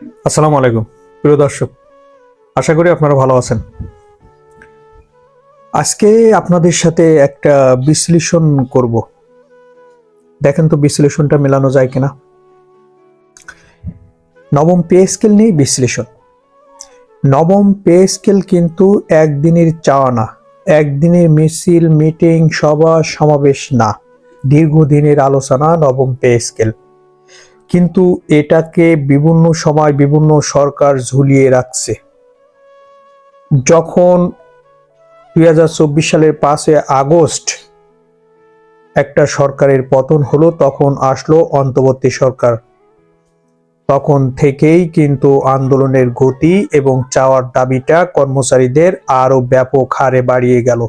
আসসালামু আলাইকুম। প্রিয় দর্শক, আশা করি আপনারা ভালো আছেন। আজকে আপনাদের সাথে একটা বিশ্লেষণ করব। দেখেন তো বিশ্লেষণটা মেলানো যায় কিনা। নবম পে স্কেল নিয়ে বিশ্লেষণ। নবম পে স্কেল কিন্তু একদিনের চাওয়া না। একদিনের মিছিল, মিটিং, সভা, সমাবেশ না। দীর্ঘদিনের আলোচনা নবম পে স্কেল। কিন্তু এটাকে বিভিন্ন সময় বিভিন্ন সরকার ঝুলিয়ে রাখছে। যখন দুই হাজার চব্বিশ সালের পাঁচে আগস্ট একটা সরকারের পতন হলো, তখন আসলো অন্তর্বর্তী সরকার। তখন থেকেই কিন্তু আন্দোলনের গতি এবং চাওয়ার দাবিটা কর্মচারীদের আরও ব্যাপক হারে বাড়িয়ে গেল।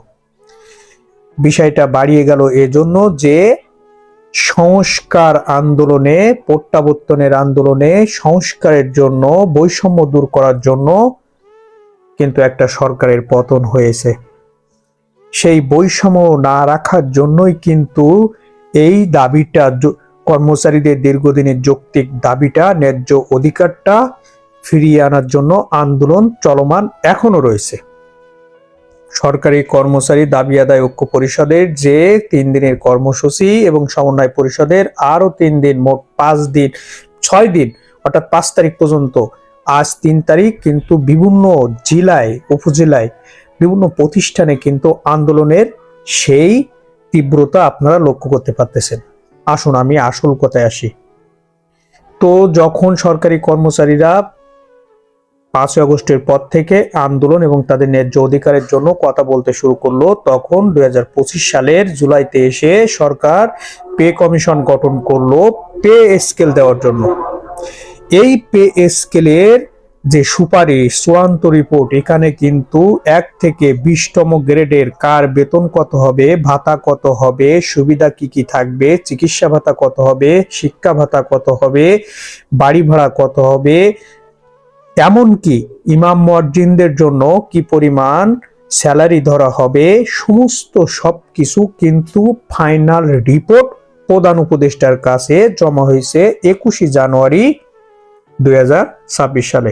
বিষয়টা বাড়িয়ে গেল এজন্য যে সংস্কার আন্দোলনে, প্রত্যাবর্তনের আন্দোলনে সংস্কারের জন্য, বৈষম্য দূর করার জন্য কিন্তু একটা সরকারের পতন হয়েছে। সেই বৈষম্য না রাখার জন্যই কিন্তু এই দাবিটা কর্মচারীদের দীর্ঘদিনের যৌক্তিক দাবিটা, ন্যায্য অধিকারটা ফিরিয়ে আনার জন্য আন্দোলন চলমান এখনও রয়েছে। সরকারি কর্মচারী দাবি আদায় ঐক্য পরিষদের যে তিন দিনের কর্মসূচি এবং সমন্বয় পরিষদের আরও তিন দিন, মোট পাঁচ দিন, ছয় দিন, অর্থাৎ পাঁচ তারিখ পর্যন্ত, আজ তিন তারিখ, কিন্তু বিভিন্ন জেলায়, উপজেলায় বিভিন্ন প্রতিষ্ঠানে কিন্তু আন্দোলনের সেই তীব্রতা আপনারা লক্ষ্য করতে পারতেছেন। আসুন, আমি আসল কথায় আসি। তো যখন সরকারি কর্মচারীরা পাঁচই আগস্টের পর থেকে আন্দোলন এবং তাদের ন্যায্য অধিকারের জন্য কথা বলতে শুরু করল। তখন দুই সালের জুলাইতে এসে সরকার পে কমিশন গঠন করল পে স্কেল দেওয়ার জন্য। এই পে স্কেলের যে সুপারিশ, চূড়ান্ত রিপোর্ট, এখানে কিন্তু এক থেকে বিশতম গ্রেডের কার বেতন কত হবে, ভাতা কত হবে, সুবিধা কি কি থাকবে, চিকিৎসা ভাতা কত হবে, শিক্ষা ভাতা কত হবে, বাড়ি ভাড়া কত হবে এমনকি ইমাম মর্জিনদের জন্য কি পরিমাণ স্যালারি ধরা হবে, সমস্ত সব কিছু কিন্তু ফাইনাল রিপোর্ট প্রধান উপদেষ্টার কাছে জমা হয়েছে একুশে জানুয়ারি দুই হাজার ছাব্বিশ সালে।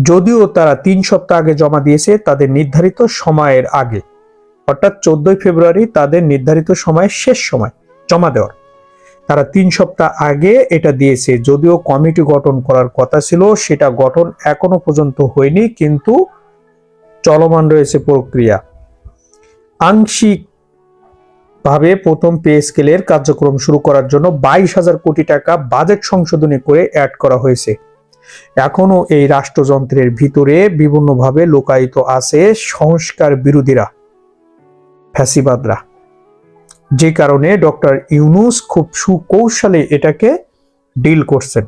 যদিও তারা তিন সপ্তাহ আগে জমা দিয়েছে তাদের নির্ধারিত সময়ের আগে, অর্থাৎ চোদ্দই ফেব্রুয়ারি তাদের নির্ধারিত সময়ের শেষ সময় জমা দেওয়ার। তারা তিন সপ্তাহ আগে এটা দিয়েছে। যদিও কমিটি গঠন করার কথা ছিল, সেটা গঠন এখনও পর্যন্ত হয়নি, কিন্তু চলমান রয়েছে প্রক্রিয়া। আংশিক ভাবে প্রথম পে স্কেলের কার্যক্রম শুরু করার জন্য বাইশ হাজার কোটি টাকা বাজেট সংশোধনী করে অ্যাড করা হয়েছে। এখনও এই রাষ্ট্রযন্ত্রের ভিতরে বিভিন্নভাবে লোকায়িত আছে সংস্কার বিরোধীরা, ফ্যাসিবাদরা। যে কারণে ডক্টর ইউনুস খুব সুকৌশলে এটাকে ডিল করছেন।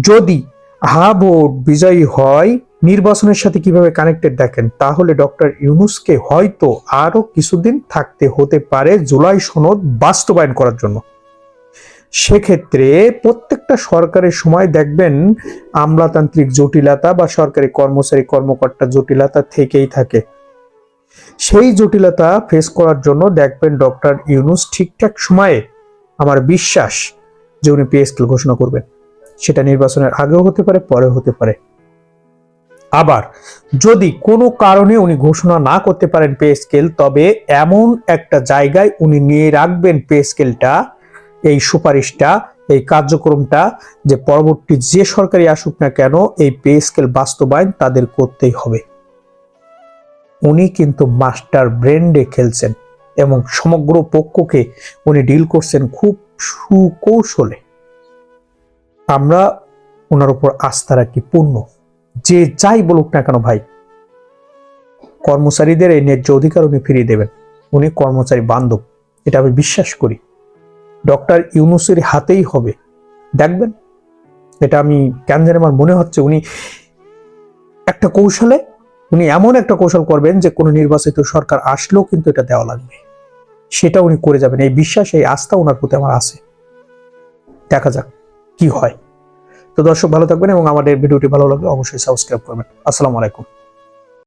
যদি হা ভোট বিজয়ী হয়, নির্বাচনের সাথে কীভাবে কানেক্টেড দেখেন? তাহলে ডক্টর ইউনুসকে হয়তো আরও কিছুদিন থাকতে হতে পারে জুলাই সনদ বাস্তবায়ন করার জন্য। সেক্ষেত্রে প্রত্যেকটা সরকারের সময় দেখবেন আমলাতান্ত্রিক জটিলতা বা সরকারি কর্মচারী কর্মকর্তা জটিলতা থেকেই থাকে। সেই জটিলতা ফেস করার জন্য দেখবেন ডক্টর ইউনুস ঠিকঠাক সময়ে আমার বিশ্বাস যে উনি পে ঘোষণা করবেন। সেটা নির্বাচনের আগেও হতে পারে, পরেও হতে পারে। আবার যদি কোনো কারণে উনি ঘোষণা না করতে পারেন পে স্কেল তবে এমন একটা জায়গায় উনি নিয়ে রাখবেন পে স্কেলটা এই সুপারিশটা, এই কার্যক্রমটা যে পরবর্তী যে সরকারি আসুক না কেন, এই পে স্কেল বাস্তবায়ন তাদের করতেই হবে। উনি কিন্তু মাস্টার ব্রেন্ডে খেলছেন এবং সমগ্র পক্ষকে উনি ডিল করছেন খুব সুকৌশলে। আমরা ওনার উপর আস্থা রাখি পূর্ণ। যে যাই বলুক না কেন ভাই, কর্মচারীদের এই ন্যায্য অধিকার উনি ফিরিয়ে দেবেন। উনি কর্মচারী বান্ধব, এটা আমি বিশ্বাস করি। ডক্টর ইউনুসের হাতেই হবে। দেখবেন, এটা আমি কেন জানি আমার মনে হচ্ছে উনি একটা কৌশলে উনি এমন একটা কৌশল করবেন যে কোনো নির্বাচিত সরকার আসলেও কিন্তু এটা দেওয়া লাগবে। সেটা উনি করে যাবেন। এই বিশ্বাস, এই আস্থা ওনার প্রতি আমার আছে। দেখা যাক কি হয়। তো দর্শক ভালো থাকবেন এবং আমাদের ভিডিওটি ভালো লাগলে অবশ্যই সাবস্ক্রাইব করবেন। আসসালামু আলাইকুম।